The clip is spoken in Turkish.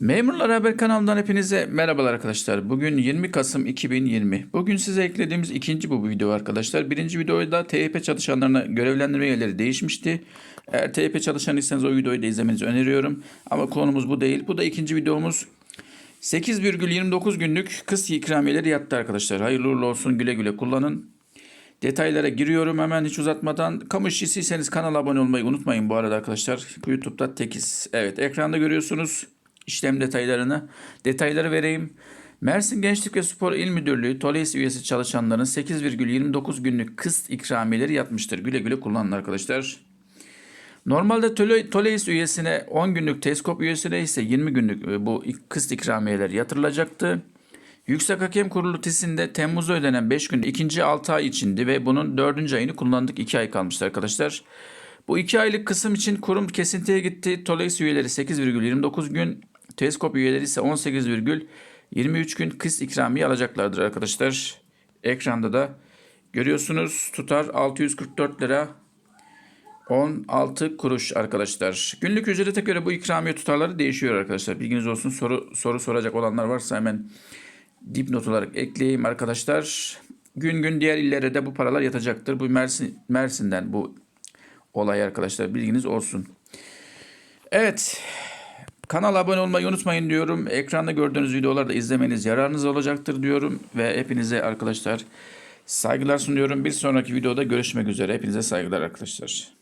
Memurlar Haber kanalından hepinize merhabalar arkadaşlar. Bugün 20 Kasım 2020. Bugün size eklediğimiz ikinci bu video arkadaşlar. Birinci videoda TYP çalışanlarına görevlendirme yerleri değişmişti. Eğer TYP çalışanıysanız o videoyu da izlemenizi öneriyorum. Ama konumuz bu değil. Bu da ikinci videomuz. 8,29 günlük kız ikramiyeleri yattı arkadaşlar. Hayırlı uğurlu olsun güle güle kullanın. Detaylara giriyorum hemen hiç uzatmadan. Kamu işçisiyseniz kanala abone olmayı unutmayın bu arada arkadaşlar. YouTube'da tekiz. Evet ekranda görüyorsunuz işlem detaylarını. Detayları vereyim. Mersin Gençlik ve Spor İl Müdürlüğü TOLES üyesi çalışanların 8,29 günlük kıst ikramiyeleri yatmıştır. Güle güle kullanın arkadaşlar. Normalde Tole- TOLES üyesine 10 günlük TESKOP üyesine ise 20 günlük e, bu kıst ikramiyeler yatırılacaktı. Yüksek Hakem Kurulu TİS'inde Temmuz'da ödenen 5 gün ikinci 6 ay içindi ve bunun 4. ayını kullandık 2 ay kalmıştı arkadaşlar. Bu 2 aylık kısım için kurum kesintiye gitti. TOLEX üyeleri 8,29 gün, TESKOP üyeleri ise 18,23 gün kıst ikramiye alacaklardır arkadaşlar. Ekranda da görüyorsunuz tutar 644 lira 16 kuruş arkadaşlar. Günlük ücrete göre bu ikramiye tutarları değişiyor arkadaşlar. Bilginiz olsun. Soru soru soracak olanlar varsa hemen dipnot olarak ekleyeyim arkadaşlar. Gün gün diğer illere de bu paralar yatacaktır. Bu Mersin Mersin'den bu olay arkadaşlar. Bilginiz olsun. Evet. Kanala abone olmayı unutmayın diyorum. Ekranda gördüğünüz videoları da izlemeniz yararınız olacaktır diyorum. Ve hepinize arkadaşlar saygılar sunuyorum. Bir sonraki videoda görüşmek üzere. Hepinize saygılar arkadaşlar.